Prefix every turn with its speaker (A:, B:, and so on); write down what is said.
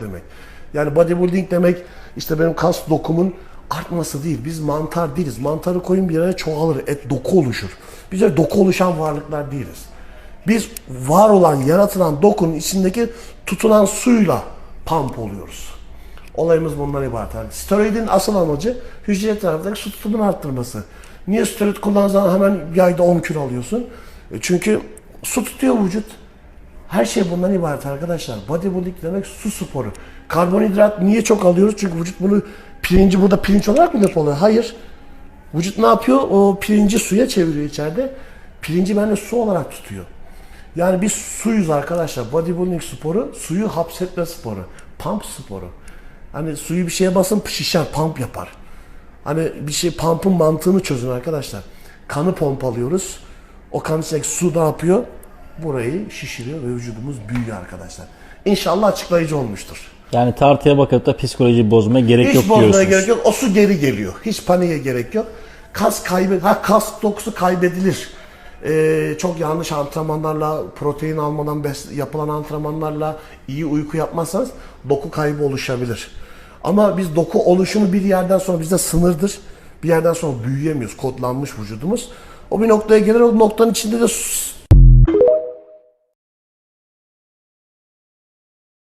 A: demek. Yani bodybuilding demek işte benim kas dokumun artması değil. Biz mantar değiliz. Mantarı koyun bir yere çoğalır. Et doku oluşur. Biz öyle doku oluşan varlıklar değiliz. Biz var olan, yaratılan dokunun içindeki tutulan suyla pump oluyoruz. Olayımız bundan ibaret. Steroidin asıl amacı hücre tarafındaki su tutumunu arttırması. Niye steroid kullandığın zaman hemen bir ayda 10 kilo alıyorsun? E Çünkü su tutuyor vücut. Her şey bundan ibaret arkadaşlar. Bodybuilding demek su sporu. Karbonhidrat niye çok alıyoruz? Çünkü vücut bunu pirinci burada pirinç olarak mı depoluyor? Hayır. Vücut ne yapıyor? O pirinci suya çeviriyor içeride. Pirinci bende su olarak tutuyor. Yani biz suyuz arkadaşlar. Bodybuilding sporu suyu hapsetme sporu. Pump sporu. Hani suyu bir şeye basın şişer, pump yapar. Hani bir şey pump'ın mantığını çözün arkadaşlar. Kanı pompalıyoruz. O kan içindeki su ne yapıyor? Burayı şişiriyor ve vücudumuz büyüyor arkadaşlar. İnşallah açıklayıcı olmuştur.
B: Yani tartıya bakıp da psikoloji bozmaya gerek
A: Hiç
B: yok
A: bozmaya
B: diyorsunuz.
A: gerek yok. O su geri geliyor. Hiç paniğe gerek yok. Kas kaybed ha kas dokusu kaybedilir. Ee, çok yanlış antrenmanlarla, protein almadan bes- yapılan antrenmanlarla iyi uyku yapmazsanız doku kaybı oluşabilir. Ama biz doku oluşumu bir yerden sonra bizde sınırdır. Bir yerden sonra büyüyemiyoruz. Kodlanmış vücudumuz. O bir noktaya gelir o noktanın içinde de